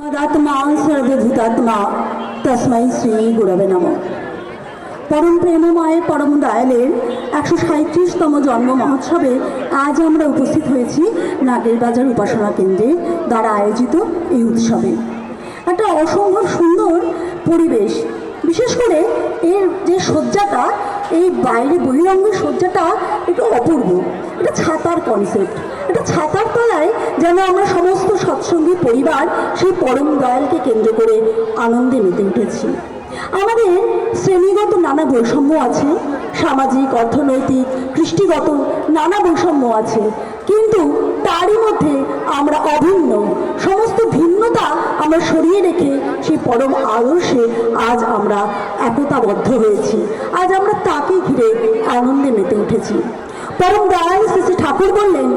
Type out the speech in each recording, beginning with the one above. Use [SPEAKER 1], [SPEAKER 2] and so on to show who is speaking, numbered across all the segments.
[SPEAKER 1] তদাত্মা সর্বভূতাত্মা তস্মাই শ্রী গুরবে নম। পরম প্রেমময় পরম দয়ালের একশো সাঁত্রিশতম জন্ম মহোৎসবে আজ আমরা উপস্থিত হয়েছি নাগের বাজার উপাসনা কেন্দ্রে দ্বারা আয়োজিত এই উৎসবে। একটা অসম্ভব সুন্দর পরিবেশ। বিশেষ করে এর যে সজ্জাটা এই বাইরে বহিরঙ্গের সজ্জাটা একটু অপূর্ব। এটা ছাতার কনসেপ্ট এটা ছাতার তলায় যেন আমরা সৎসঙ্গী পরিবার সেই পরম দয়ালকে কেন্দ্র করে আনন্দে মেতে উঠেছি। আমাদের শ্রেণীগত নানা বৈষম্য আছে, সামাজিক, অর্থনৈতিক, কৃষ্টিগত নানা বৈষম্য আছে, কিন্তু তারই মধ্যে আমরা অভিন্ন। সমস্ত ভিন্নতা আমরা সরিয়ে রেখে সেই পরম আদর্শে আজ আমরা একতাবদ্ধ হয়েছি। আজ আমরা তাকে ঘিরে আনন্দে মেতে উঠেছি। পরম দয়াল শ্রী ঠাকুর বললেন,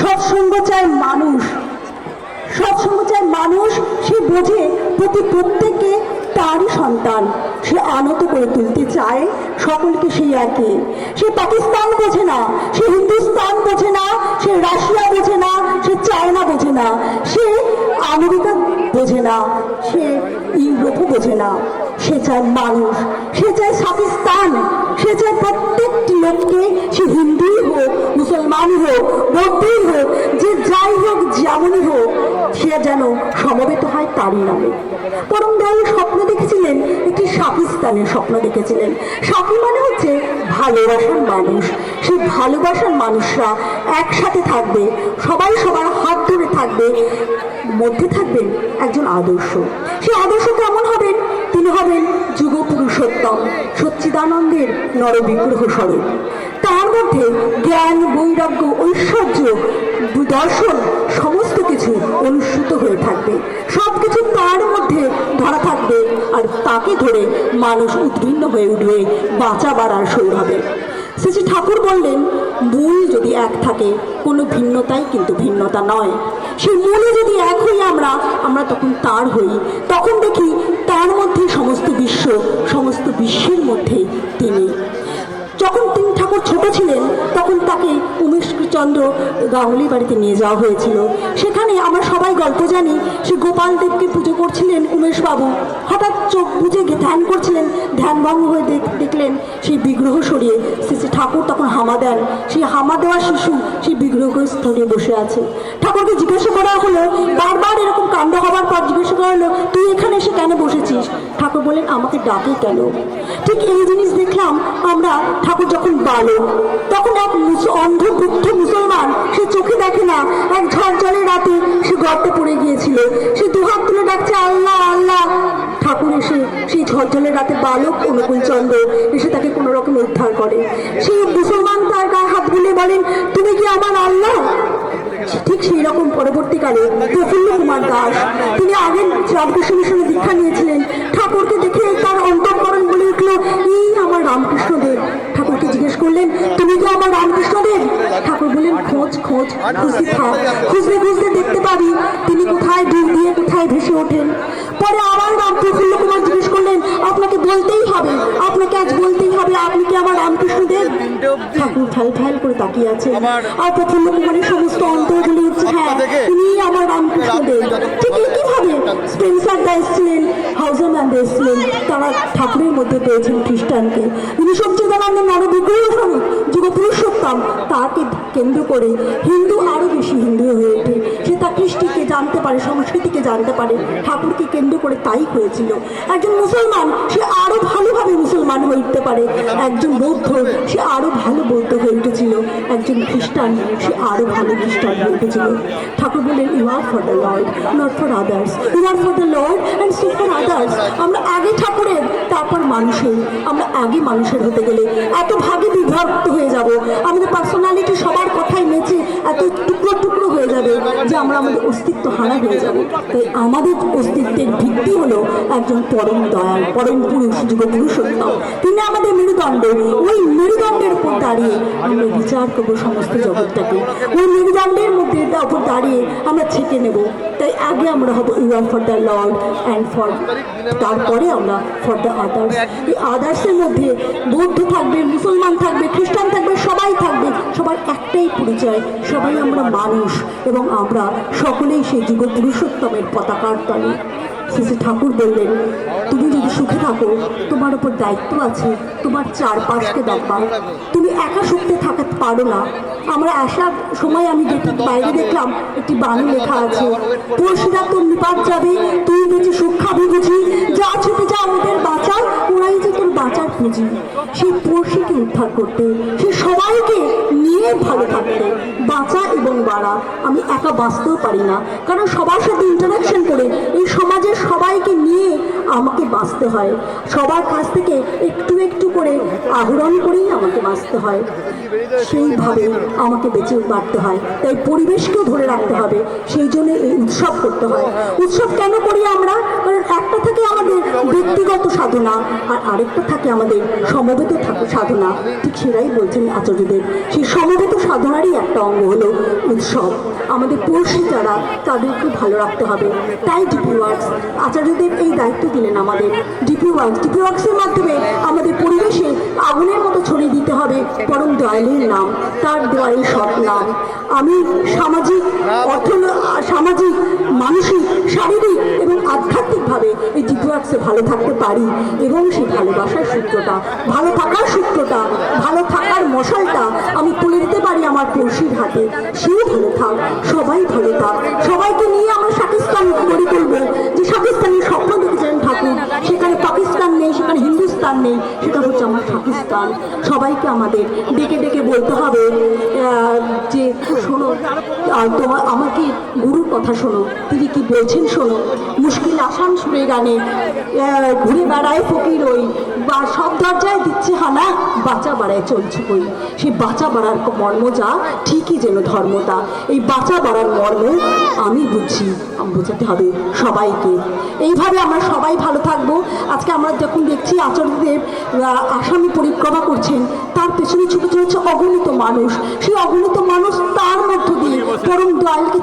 [SPEAKER 1] সৎসঙ্গ চায় মানুষ সৎসঙ্গ চায় মানুষ, সে বোঝে প্রতি প্রত্যেককে তারই সন্তান। সে আনত করে তুলতে চায় সকলকে সেই একে সে পাকিস্তান বোঝে না, সে হিন্দুস্তান বোঝে না, সে রাশিয়া বোঝে না, সে চায়না বোঝে না, সে আমেরিকা বোঝে না, সে ইউরোপও বোঝে না। সে চায় মানুষ, সে চায় পাকিস্তান, সে চায় লোককে, সে হিন্দুই হোক, মুসলমানই হোক, বৌদ্ধই হোক, যে যাই হোক, যেমনই হোক, সে যেন সমবেত হয় তারই নামে। পরম দয়াল স্বপ্ন দেখেছিলেন, একটি সাকিস্তানের স্বপ্ন দেখেছিলেন। সাকি মানে হচ্ছে ভালোবাসার মানুষ। সেই ভালোবাসার মানুষরা একসাথে থাকবে, সবাই সবার হাত ধরে থাকবে, মধ্যে থাকবেন একজন আদর্শ। সেই আদর্শ কেমন হবেন তিনি হবেন যুগ পুরুষোত্তম সচ্চিদানন্দের নরবিগ্রহ স্বরূপ। তার মধ্যে জ্ঞান, বৈরাগ্য, ঐশ্বর্য দর্শন সমস্ত কিছু অনুসূত হয়ে থাকবে। সব কিছু তার মধ্যে ধরা থাকবে আর তাকে ধরে মানুষ উদ্ভিন্ন হয়ে উঠবে, বাঁচাবার আর সৌরভে শ্রী ঠাকুর বললেন, মূল যদি এক থাকে, কোনো ভিন্নতাই কিন্তু ভিন্নতা নয়। সেই মূলে যদি এক হই আমরা আমরা তখন তার হই। তখন দেখি সমস্ত বিশ্ব, সমস্ত বিশ্বের মধ্যে তিনি। যখন তিনি ঠাকুর ছোট ছিলেন, তখন তাকে উমেশ চন্দ্র গাঙ্গুলি বাড়িতে নিয়ে যাওয়া হয়েছিল। সেখানে আমরা সবাই গল্প জানি, সে গোপাল দেবকে পুজো করছিলেন উমেশবাবু। হঠাৎ চোখ বুঝে ধ্যান করছিলেন, ধ্যান ভঙ্গ হয়ে দেখ- দেখলেন সেই বিগ্রহ সরিয়ে শ্রী শ্রী ঠাকুর তখন হামা দেন। সেই হামা দেওয়া শিশু সেই বিগ্রহকে স্থলে বসে আছে। ঠাকুরকে জিজ্ঞাসা করা হলো, বারবার এরকম কাণ্ড হবার পর জিজ্ঞাসা করা হলো তুই এখানে এসে কেন বসেছিস? ঠাকুর বললেন, আমাকে ডাকে কেন? ঠিক এই জিনিস দেখলাম আমরা ঠাকুর যখন বালক, তখন এক অন্ধ বুদ্ধ মুসলমান, সে চোখে দেখে না, এক ঝড় রাতে সে গর্তে পড়ে গিয়েছিল। সে দুহাত তুলে ডাকছে, আল্লাহ আল্লাহ! ঠাকুর এসে সেই ঝড় জলের রাতে বালক অনুকূল চন্দ্র এসে তাকে কোনো রকম উদ্ধার করে। সেই মুসলমান তার গায়ে হাত বুলে বলেন, তুমি কি আমার আল্লাহ? ঠিক সেই রকম পরবর্তীকালে প্রফুল্ল দাস। তিনি আগে রামকৃষ্ণ মিশনে দীক্ষা নিয়েছিলেন। ঠাকুরকে দেখে তার অন্তঃকরণ বলে উঠল, এই আমার রামকৃষ্ণদেব। ঠাকুরকে জিজ্ঞেস করলেন, তুমি কি আমার রামকৃষ্ণদেব? ঠাকুর বললেন, খোঁজ খোঁজ, খুঁজতে থাক। খুঁজতে খুঁজতে দেখতে পাবি। তিনি কোথায়, ডুব দিয়ে কোথায় ভেসে ওঠেন? পরে আবার রাম প্রফুল্ল কুমার জিজ্ঞেস করলেন, আপনাকে বলতেই হবে, আপনাকে আজ বলতেই হবে, আপনি কি আমার ঠাকুর ঠাল ঠাল করে তাকিয়ে আছেন। আর প্রফুল্ল কুমারের সমস্ত উঠছে। হ্যাঁ তিনি আমার রামকৃষ্ণদেব ঠিক একইভাবে এসেছিলেন এসেছিলেন। তারা ঠাকুরের মধ্যে পেয়েছেন খ্রিস্টানকে। সচ্চিদানন্দ নরবিগ্রহ স্বরূপ যুগ পুরুষোত্তম তাকে কেন্দ্র করে হিন্দু আরও বেশি হিন্দু হয়ে ওঠে। সে তার কৃষ্টিকে জানতে পারে সংস্কৃতিকে জানতে পারে। ঠাকুরকে কেন্দ্র করে তাই হয়েছিল। একজন মুসলমান সে আরও ভালোভাবে মুসলমান হয়ে উঠতে পারে। একজন বৌদ্ধ, সে আরও ভালো বৌদ্ধ হয়ে উঠেছিল। একজন খ্রিস্টান, সে আরও ভালো খ্রিস্টান হয়ে উঠেছিল। ঠাকুর বললেন you are for the lord not for others you are for the lord and so for others আমরা আগে ঠাকুরের মানুষের, আমরা আগে মানুষের হতে গেলে এত ভাগে বিভক্ত হয়ে যাব। আমাদের পার্সোনালিটি সবার কথাই মেচে এত টুকরো টুকরো হয়ে যাবে যে আমরা আমাদের অস্তিত্ব হারা হয়ে যাব। তাই আমাদের অস্তিত্বের ভিত্তি হলো একজন পরম দয়াল, পরম পুরুষ যুগ পুরুষোত্তম তিনি আমাদের মেরুদণ্ড। ওই মেরুদণ্ডের উপর দাঁড়িয়ে আমরা বিচার করব সমস্ত জগৎটাকে। ওই মেরুদণ্ডের মধ্যে উপর দাঁড়িয়ে আমরা ছেঁকে নেব। তাই আগে আমরা হব you are for the lord and for তারপরে আমরা ফর দ্য আদার্স এই আদার্সের মধ্যে বৌদ্ধ থাকবে, মুসলমান থাকবে, খ্রিস্টান থাকবে, সবাই থাকবে, সবার একটাই পরিচয়, সবাই আমরা মানুষ এবং আমরা সকলেই সেই যুগ পুরুষোত্তমের পতাকার তলে। শ্রী ঠাকুর বললেন, তুমি সুখে থাকো। তোমার উপর দায়িত্ব আছে, তোমার চারপাশকে দেখবা। তুমি একা সুখে থাকতে পারো না। আমরা আসার সময় আমি গেটের বাইরে দেখলাম, একটি বাণী লেখা আছে পড়শিরা তোর নিপাত যাবে, তুই বেঁচে সুখ খাবি বুঝি। যা ছুটে যা ওদের বাঁচার ওরাই যে তোর বাঁচার পুঁজি। সেই পড়শিকে উদ্ধার করতে সে সবাইকে নিয়ে ভালো থাকতে, বাঁচা এবং বাড়া আমি একা বাঁচতেও পারি না। কারণ সবার সাথে ইন্টারাকশন করে এই সমাজের সবাইকে নিয়ে আমাকে বাঁচতে হয়। সবার কাছ থেকে একটু একটু করে আহরণ করেই আমাকে বাঁচতে হয়। সেইভাবে আমাকে বেঁচে বাড়তে হয়। তাই পরিবেশকেও ধরে রাখতে হবে। সেই জন্য এই উৎসব করতে হয়। উৎসব কেন করি আমরা? কারণ একটা থাকে আমাদের ব্যক্তিগত সাধনা, আর আরেকটা থাকে আমাদের সমবেত সাধনা। ঠিক সেটাই বলছেন আচার্যদেব। সেই সমবেত সাধনারই একটা অঙ্গ হলো উৎসব। আমাদের পড়শি যারা, তাদেরকে ভালো রাখতে হবে। তাই ডিপি ওয়ার্কস, আচার্যদেব এই দায়িত্ব দিলেন আমাদের। ডিপি ওয়ার্কস ডিপি ওয়ার্কসের মাধ্যমে আমাদের পরিবেশে আগুনের মতো ছড়িয়ে দিতে হবে, পরম দয়ালের নাম, তার দয়াল সৎ নাম। আমি সামাজিক অর্থ সামাজিক, মানসিক, শারীরিক এবং আধ্যাত্মিকভাবে এই ডিপি ওয়ার্কসে ভালো থাকতে পারি এবং সেই ভালোবাসার সূত্রটা, ভালো থাকার সূত্রটা, ভালো থাকার মশালটা আমি তুলে দিতে পারি আমার পড়শির হাতে। সেও ভালো থাক, সবাই ভালো থাক। সবাইকে নিয়ে আমরা পাকিস্তান গড়ে তুলবো, যে পাকিস্তানের স্বপ্ন দেখেছিলেন ঠাকুর সেখানে পাকিস্তান নেই সেখানে হিন্দুস্তান নেই সেটা হচ্ছে আমার পাকিস্তান সবাইকে আমাদের ডেকে ডেকে বলতে হবে যে শোনো তোমার আমাকে গুরুর কথা শোনো তিনি কি বলছেন শোনো। মুশকিল আসান সুরে গানে ঘুরে বেড়ায় ফকির ওই বা সব দরজায় দিচ্ছে হানা বাঁচা বাড়ায় চলছে কই সেই বাঁচা বাড়ার মর্ম যা ঠিকই যেন ধর্মতা এই বাঁচা বাড়ার মর্ম আমি বুঝছি বোঝাতে হবে সবাইকে। এইভাবে আমরা সবাই ভালো থাকব। আজকে আমরা যখন দেখছি আচার্যদেব আহ, আসামি পরিক্রমা করছেন। তার পেছনে ছুটে চলেছে অগণিত মানুষ। সেই অগণিত মানুষ তার মধ্য দিয়ে পরম দয়ালকে